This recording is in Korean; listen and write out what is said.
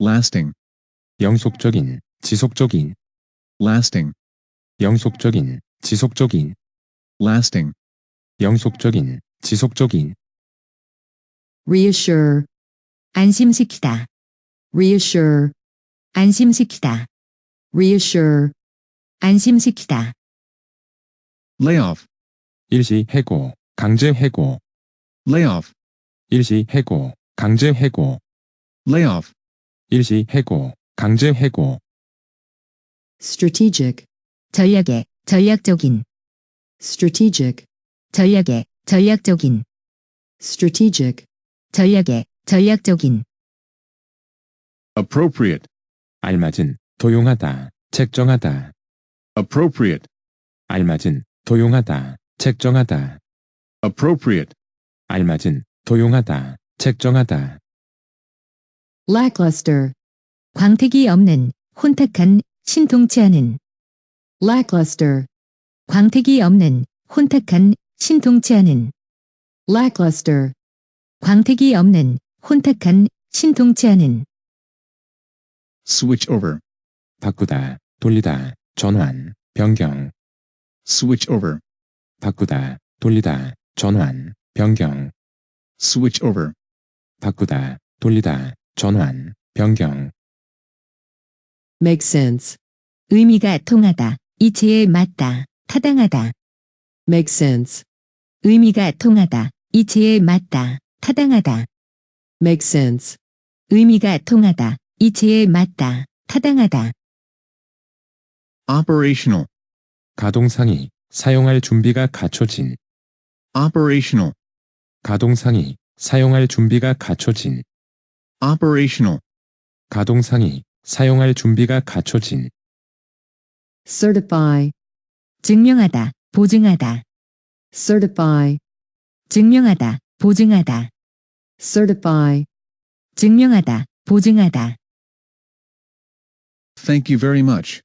lasting, 영속적인, 지속적인, lasting, 영속적인, 지속적인, lasting, 영속적인, 지속적인, reassure, 안심시키다, reassure, 안심시키다, reassure, 안심시키다, layoff, 일시 해고, 강제 해고, layoff, 일시 해고, 강제 해고, layoff, 일시 해고, 강제 해고, strategic, 전략의, 전략적인, strategic, 전략의, 전략적인, strategic, 전략의, 전략적인, appropriate, 알맞은, 도용하다, 책정하다, appropriate, 알맞은, 도용하다, 책정하다, appropriate, 알맞은, 도용하다, 책정하다, lackluster, 광택이 없는, 혼탁한, 신통치 않은, lackluster, 광택이 없는, 혼탁한, 신통치 않은, lackluster, 광택이 없는, 혼탁한, 신통치 않은, switch over, 바꾸다, 돌리다, 전환, 변경, switch over, 바꾸다, 돌리다, 전환, 변경, switch over, 바꾸다, 돌리다, 전환, 변경, make sense, 의미가 통하다, 이치에 맞다, 타당하다, make sense, 의미가 통하다, 이치에 맞다, 타당하다, make sense, 의미가 통하다, 이치에 맞다, 타당하다, operational, 가동상이, 사용할 준비가 갖춰진, operational, 가동상이, 사용할 준비가 갖춰진, operational, 가동상이, 사용할 준비가 갖춰진, certify, 증명하다, 보증하다, certify, 증명하다, 보증하다, certify, 증명하다, 보증하다. thank you very much.